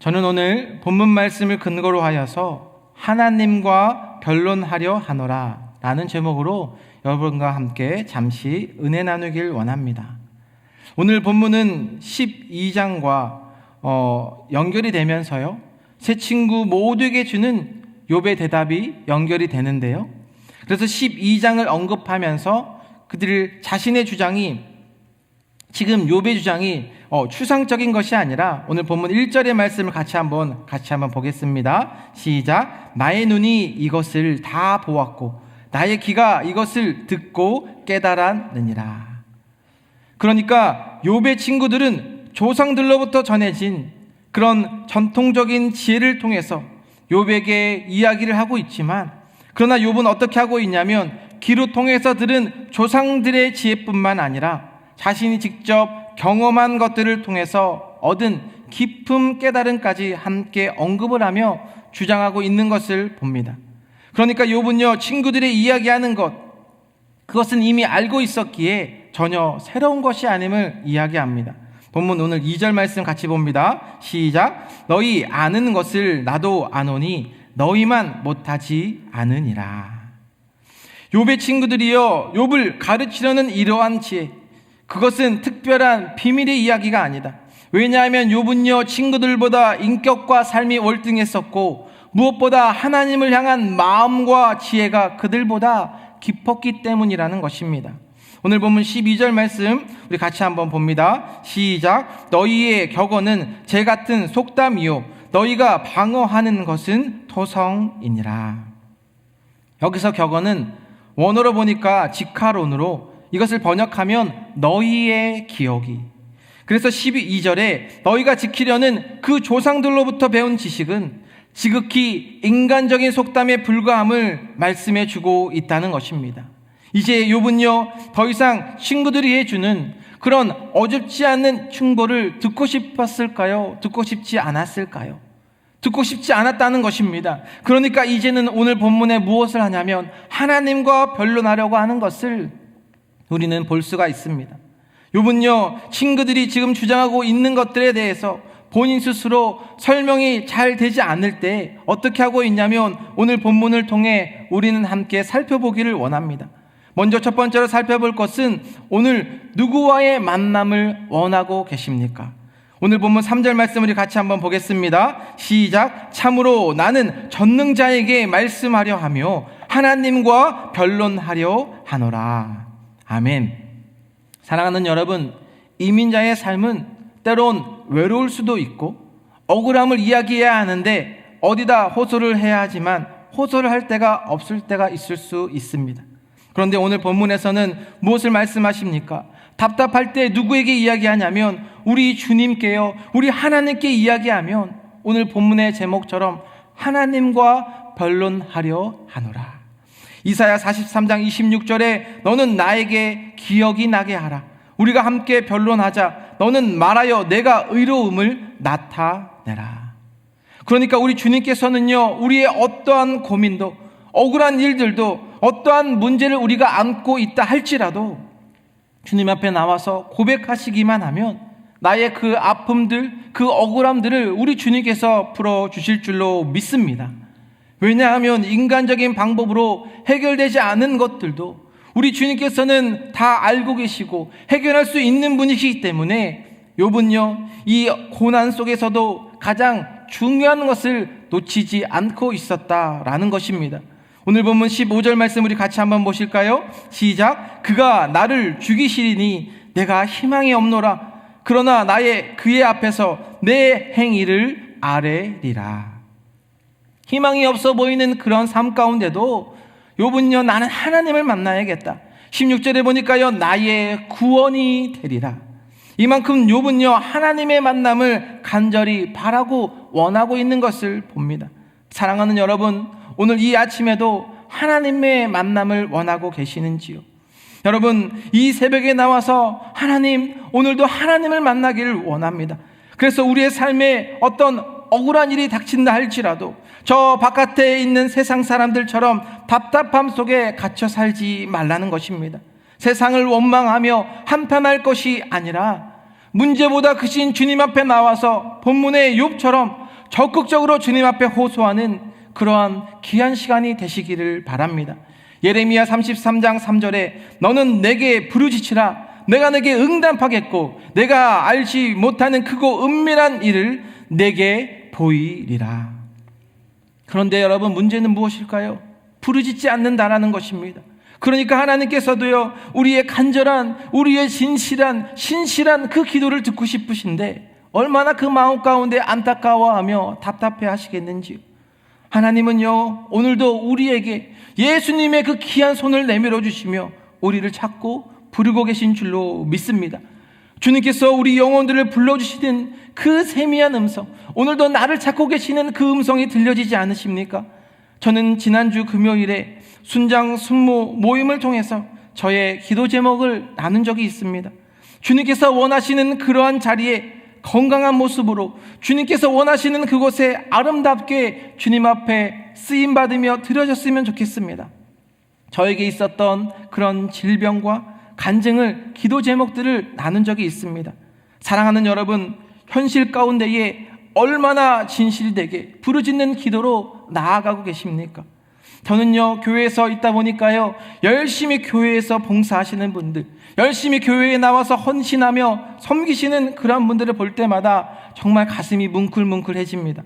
저는 오늘 본문 말씀을 근거로 하여서 하나님과 변론하려 하노라 라는 제목으로 여러분과 함께 잠시 은혜 나누길 원합니다. 오늘 본문은 12장과 어, 연결이 되면서요. 새 친구 모두에게 주는 욥의 대답이 연결이 되는데요. 그래서 12장을 언급하면서 그들 자신의 주장이 지금 욥의 주장이 어, 추상적인 것이 아니라 오늘 본문 1절의 말씀을 같이 한번 같이 한번 보겠습니다. 시작. 나의 눈이 이것을 다 보았고 나의 귀가 이것을 듣고 깨달았느니라. 그러니까 욥의 친구들은 조상들로부터 전해진 그런 전통적인 지혜를 통해서 욥에게 이야기를 하고 있지만 그러나 욥은 어떻게 하고 있냐면 귀로 통해서 들은 조상들의 지혜뿐만 아니라 자신이 직접 경험한 것들을 통해서 얻은 깊은 깨달음까지 함께 언급을 하며 주장하고 있는 것을 봅니다. 그러니까 욥은요 친구들의 이야기하는 것 그것은 이미 알고 있었기에 전혀 새로운 것이 아님을 이야기합니다. 본문 오늘 2절 말씀 같이 봅니다. 시작. 너희 아는 것을 나도 아노니 너희만 못하지 않으니라. 욥의 친구들이요 욥을 가르치려는 이러한 지혜 그것은 특별한 비밀의 이야기가 아니다. 왜냐하면 욥은요 친구들보다 인격과 삶이 월등했었고 무엇보다 하나님을 향한 마음과 지혜가 그들보다 깊었기 때문이라는 것입니다. 오늘 본문 12절 말씀 우리 같이 한번 봅니다. 시작. 너희의 격언은 제 같은 속담이요. 너희가 방어하는 것은 토성이니라. 여기서 격언은 원어로 보니까 직하론으로 이것을 번역하면 너희의 기억이. 그래서 12절에 너희가 지키려는 그 조상들로부터 배운 지식은 지극히 인간적인 속담에 불과함을 말씀해 주고 있다는 것입니다. 이제 욥은요 더 이상 친구들이 해주는 그런 어줍지 않는 충고를 듣고 싶었을까요? 듣고 싶지 않았을까요? 듣고 싶지 않았다는 것입니다. 그러니까 이제는 오늘 본문에 무엇을 하냐면 하나님과 변론하려고 하는 것을 우리는 볼 수가 있습니다. 욥은요 친구들이 지금 주장하고 있는 것들에 대해서 본인 스스로 설명이 잘 되지 않을 때 어떻게 하고 있냐면 오늘 본문을 통해 우리는 함께 살펴보기를 원합니다. 먼저 첫 번째로 살펴볼 것은 오늘 누구와의 만남을 원하고 계십니까? 오늘 본문 3절 말씀을 같이 한번 보겠습니다. 시작. 참으로 나는 전능자에게 말씀하려 하며 하나님과 변론하려 하노라. 아멘. 사랑하는 여러분, 이민자의 삶은 때론 외로울 수도 있고 억울함을 이야기해야 하는데 어디다 호소를 해야 하지만 호소를 할 때가 없을 때가 있을 수 있습니다. 그런데 오늘 본문에서는 무엇을 말씀하십니까? 답답할 때 누구에게 이야기하냐면 우리 주님께요, 우리 하나님께 이야기하면 오늘 본문의 제목처럼 하나님과 변론하려 하노라. 이사야 43장 26절에 너는 나에게 기억이 나게 하라. 우리가 함께 변론하자. 너는 말하여 내가 의로움을 나타내라. 그러니까 우리 주님께서는요, 우리의 어떠한 고민도, 억울한 일들도, 어떠한 문제를 우리가 안고 있다 할지라도 주님 앞에 나와서 고백하시기만 하면 나의 그 아픔들, 그 억울함들을 우리 주님께서 풀어주실 줄로 믿습니다. 왜냐하면 인간적인 방법으로 해결되지 않은 것들도 우리 주님께서는 다 알고 계시고 해결할 수 있는 분이시기 때문에 욥은요 이 고난 속에서도 가장 중요한 것을 놓치지 않고 있었다라는 것입니다. 오늘 본문 15절 말씀 우리 같이 한번 보실까요? 시작. 그가 나를 죽이시리니 내가 희망이 없노라. 그러나 나의 그의 앞에서 내 행위를 아뢰리라. 희망이 없어 보이는 그런 삶 가운데도 요분요 나는 하나님을 만나야겠다. 16절에 보니까요 나의 구원이 되리라. 이만큼 욥은요 하나님의 만남을 간절히 바라고 원하고 있는 것을 봅니다. 사랑하는 여러분, 오늘 이 아침에도 하나님의 만남을 원하고 계시는지요? 여러분, 이 새벽에 나와서 하나님, 오늘도 하나님을 만나기를 원합니다. 그래서 우리의 삶에 어떤 억울한 일이 닥친다 할지라도 저 바깥에 있는 세상 사람들처럼 답답함 속에 갇혀 살지 말라는 것입니다. 세상을 원망하며 한탄할 것이 아니라 문제보다 크신 주님 앞에 나와서 본문의 욥처럼 적극적으로 주님 앞에 호소하는 그러한 귀한 시간이 되시기를 바랍니다. 예레미야 33장 3절에 너는 내게 부르짖으라 내가 내게 응답하겠고 내가 알지 못하는 크고 은밀한 일을 내게 보이리라. 그런데 여러분 문제는 무엇일까요? 부르짖지 않는다라는 것입니다. 그러니까 하나님께서도요, 우리의 간절한, 우리의 진실한, 신실한 그 기도를 듣고 싶으신데, 얼마나 그 마음 가운데 안타까워하며 답답해 하시겠는지요. 하나님은요, 오늘도 우리에게 예수님의 그 귀한 손을 내밀어 주시며, 우리를 찾고 부르고 계신 줄로 믿습니다. 주님께서 우리 영혼들을 불러주시는 그 세미한 음성, 오늘도 나를 찾고 계시는 그 음성이 들려지지 않으십니까? 저는 지난주 금요일에 순장 순모 모임을 통해서 저의 기도 제목을 나눈 적이 있습니다. 주님께서 원하시는 그러한 자리에 건강한 모습으로 주님께서 원하시는 그곳에 아름답게 주님 앞에 쓰임 받으며 드려졌으면 좋겠습니다. 저에게 있었던 그런 질병과 간증을 기도 제목들을 나눈 적이 있습니다. 사랑하는 여러분, 현실 가운데에 얼마나 진실되게 부르짖는 기도로 나아가고 계십니까? 저는요, 교회에서 있다 보니까요, 열심히 교회에서 봉사하시는 분들, 열심히 교회에 나와서 헌신하며 섬기시는 그런 분들을 볼 때마다 정말 가슴이 뭉클뭉클해집니다.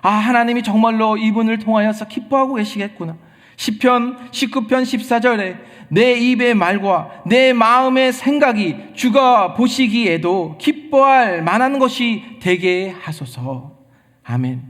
아, 하나님이 정말로 이분을 통하여서 기뻐하고 계시겠구나. 10편, 19편 14절에 내 입의 말과 내 마음의 생각이 주가 보시기에도 기뻐할 만한 것이 되게 하소서. 아멘.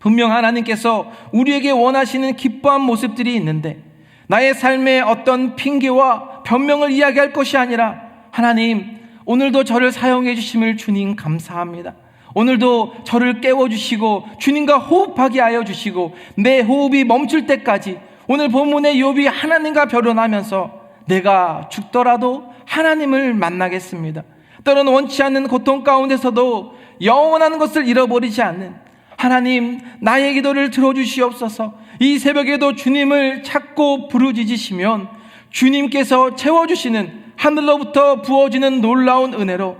분명 하나님께서 우리에게 원하시는 기뻐한 모습들이 있는데 나의 삶에 어떤 핑계와 변명을 이야기할 것이 아니라 하나님 오늘도 저를 사용해 주심을 주님 감사합니다. 오늘도 저를 깨워주시고 주님과 호흡하게 하여 주시고 내 호흡이 멈출 때까지 오늘 본문의 욥이 하나님과 결혼하면서 내가 죽더라도 하나님을 만나겠습니다. 때로는 원치 않는 고통 가운데서도 영원한 것을 잃어버리지 않는 하나님 나의 기도를 들어주시옵소서 이 새벽에도 주님을 찾고 부르짖으시면 주님께서 채워주시는 하늘로부터 부어지는 놀라운 은혜로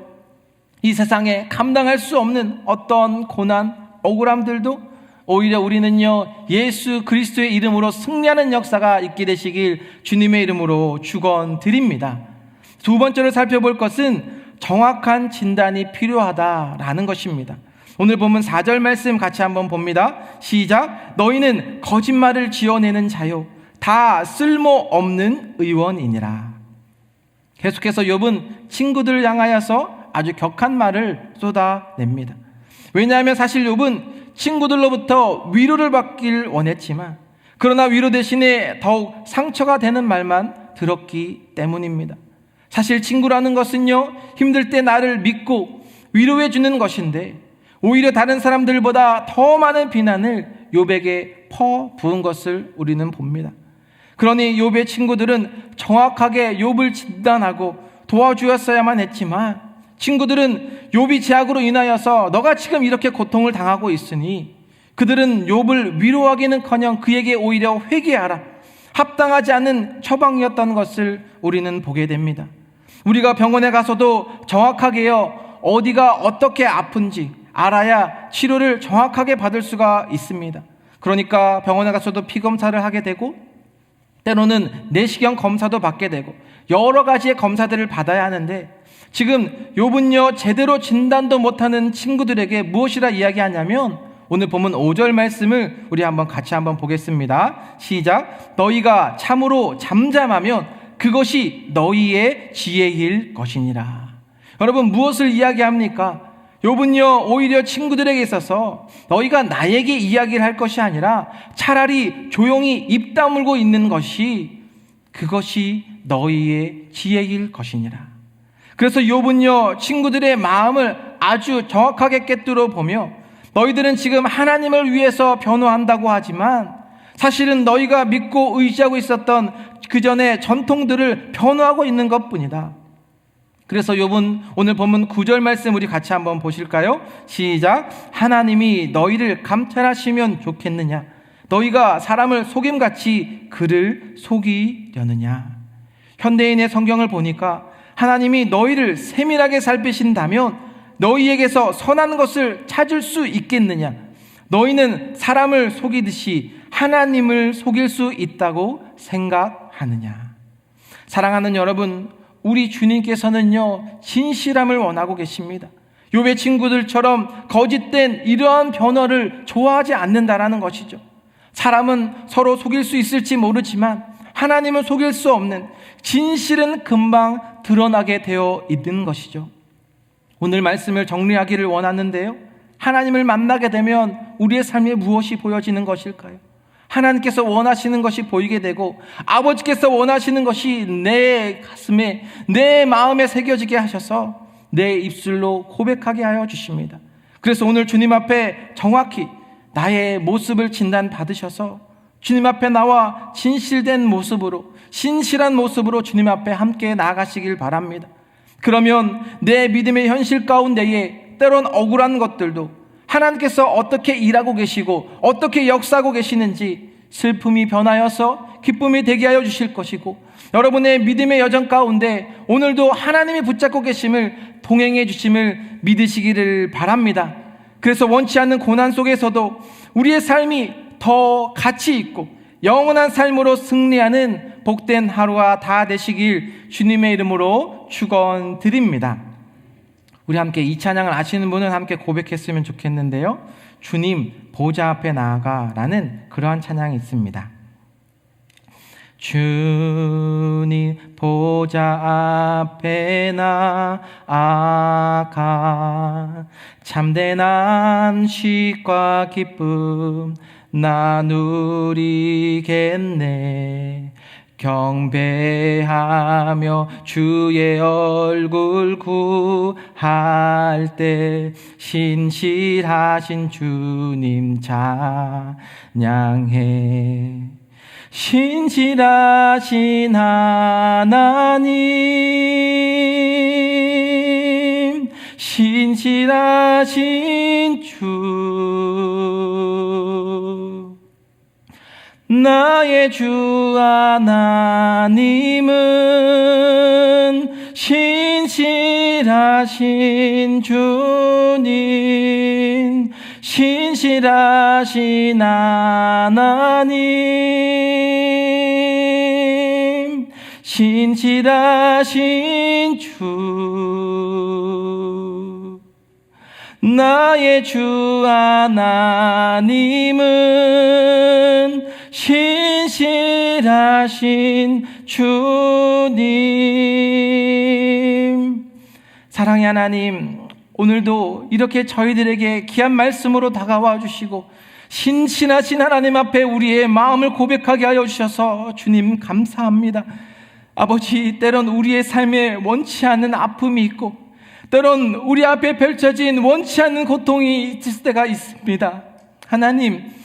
이 세상에 감당할 수 없는 어떤 고난, 억울함들도 오히려 우리는요, 예수 그리스도의 이름으로 승리하는 역사가 있게 되시길 주님의 이름으로 축원드립니다. 두 번째로 살펴볼 것은 정확한 진단이 필요하다라는 것입니다. 오늘 보면 4절 말씀 같이 한번 봅니다. 시작. 너희는 거짓말을 지어내는 자요. 다 쓸모없는 의원이니라. 계속해서 욥은 친구들을 향하여서 아주 격한 말을 쏟아냅니다. 왜냐하면 사실 욥은 친구들로부터 위로를 받길 원했지만 그러나 위로 대신에 더욱 상처가 되는 말만 들었기 때문입니다. 사실 친구라는 것은요, 힘들 때 나를 믿고 위로해 주는 것인데 오히려 다른 사람들보다 더 많은 비난을 욥에게 퍼 부은 것을 우리는 봅니다. 그러니 욥의 친구들은 정확하게 욥을 진단하고 도와주었어야만 했지만 친구들은 욥이 제약으로 인하여서 너가 지금 이렇게 고통을 당하고 있으니 그들은 욥을 위로하기는커녕 그에게 오히려 회개하라 합당하지 않은 처방이었던 것을 우리는 보게 됩니다. 우리가 병원에 가서도 정확하게요 어디가 어떻게 아픈지 알아야 치료를 정확하게 받을 수가 있습니다. 그러니까 병원에 가서도 피 검사를 하게 되고 때로는 내시경 검사도 받게 되고 여러 가지의 검사들을 받아야 하는데 지금 욥은요 제대로 진단도 못하는 친구들에게 무엇이라 이야기하냐면 오늘 보면 5절 말씀을 우리 한번 같이 한번 보겠습니다. 시작. 너희가 참으로 잠잠하면 그것이 너희의 지혜일 것이니라. 여러분 무엇을 이야기합니까? 욥은요 오히려 친구들에게 있어서 너희가 나에게 이야기를 할 것이 아니라 차라리 조용히 입 다물고 있는 것이 그것이 너희의 지혜일 것이니라. 그래서 욥은요 친구들의 마음을 아주 정확하게 꿰뚫어 보며 너희들은 지금 하나님을 위해서 변호한다고 하지만 사실은 너희가 믿고 의지하고 있었던 그 전에 전통들을 변호하고 있는 것뿐이다. 그래서 욥은 오늘 본문 9절 말씀 우리 같이 한번 보실까요? 시작. 하나님이 너희를 감찰하시면 좋겠느냐? 너희가 사람을 속임같이 그를 속이려느냐? 현대인의 성경을 보니까 하나님이 너희를 세밀하게 살피신다면 너희에게서 선한 것을 찾을 수 있겠느냐? 너희는 사람을 속이듯이 하나님을 속일 수 있다고 생각하느냐? 사랑하는 여러분, 우리 주님께서는요, 진실함을 원하고 계십니다. 요배 친구들처럼 거짓된 이러한 변화를 좋아하지 않는다라는 것이죠. 사람은 서로 속일 수 있을지 모르지만 하나님은 속일 수 없는 진실은 금방 드러나게 되어 있는 것이죠. 오늘 말씀을 정리하기를 원하는데요. 하나님을 만나게 되면 우리의 삶에 무엇이 보여지는 것일까요? 하나님께서 원하시는 것이 보이게 되고 아버지께서 원하시는 것이 내 가슴에 내 마음에 새겨지게 하셔서 내 입술로 고백하게 하여 주십니다. 그래서 오늘 주님 앞에 정확히 나의 모습을 진단 받으셔서 주님 앞에 나와 진실된 모습으로 신실한 모습으로 주님 앞에 함께 나아가시길 바랍니다. 그러면 내 믿음의 현실 가운데에 때론 억울한 것들도 하나님께서 어떻게 일하고 계시고 어떻게 역사하고 계시는지 슬픔이 변하여서 기쁨이 되게 하여 주실 것이고 여러분의 믿음의 여정 가운데 오늘도 하나님이 붙잡고 계심을 동행해 주심을 믿으시기를 바랍니다. 그래서 원치 않는 고난 속에서도 우리의 삶이 더 가치 있고 영원한 삶으로 승리하는 복된 하루가 다 되시길 주님의 이름으로 축원드립니다. 우리 함께 이 찬양을 아시는 분은 함께 고백했으면 좋겠는데요. 주님 보좌 앞에 나아가라는 그러한 찬양이 있습니다. 주님 보좌 앞에 나아가 참된 안식과 기쁨 나누리겠네. 경배하며 주의 얼굴 구할 때 신실하신 주님 찬양해. 신실하신 하나님 신실하신 주 나의 주 하나님은 신실하신 주님, 신실하신 하나님, 신실하신 주. 나의 주 하나님은 신실하신 주님. 사랑의 하나님, 오늘도 이렇게 저희들에게 귀한 말씀으로 다가와 주시고, 신신하신 하나님 앞에 우리의 마음을 고백하게 하여 주셔서 주님 감사합니다. 아버지, 때론 우리의 삶에 원치 않는 아픔이 있고, 때론 우리 앞에 펼쳐진 원치 않는 고통이 있을 때가 있습니다. 하나님,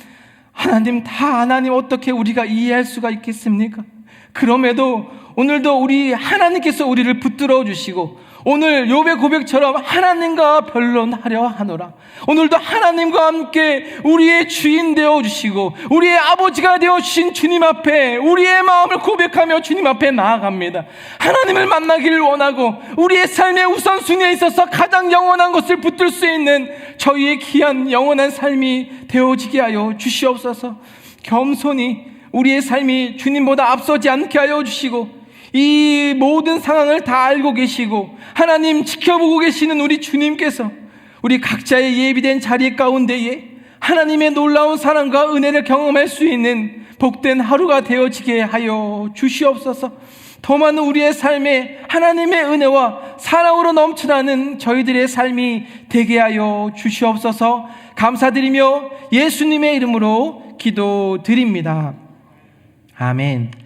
하나님 다 하나님 어떻게 우리가 이해할 수가 있겠습니까? 그럼에도 오늘도 우리 하나님께서 우리를 붙들어 주시고 오늘 요배 고백처럼 하나님과 변론하려 하노라. 오늘도 하나님과 함께 우리의 주인 되어 주시고 우리의 아버지가 되어 주신 주님 앞에 우리의 마음을 고백하며 주님 앞에 나아갑니다. 하나님을 만나기를 원하고 우리의 삶의 우선순위에 있어서 가장 영원한 것을 붙들 수 있는 저희의 귀한 영원한 삶이 되어지게 하여 주시옵소서. 겸손히 우리의 삶이 주님보다 앞서지 않게 하여 주시고 이 모든 상황을 다 알고 계시고 하나님 지켜보고 계시는 우리 주님께서 우리 각자의 예비된 자리 가운데에 하나님의 놀라운 사랑과 은혜를 경험할 수 있는 복된 하루가 되어지게 하여 주시옵소서. 더 많은 우리의 삶에 하나님의 은혜와 사랑으로 넘쳐나는 저희들의 삶이 되게 하여 주시옵소서. 감사드리며 예수님의 이름으로 기도드립니다. 아멘.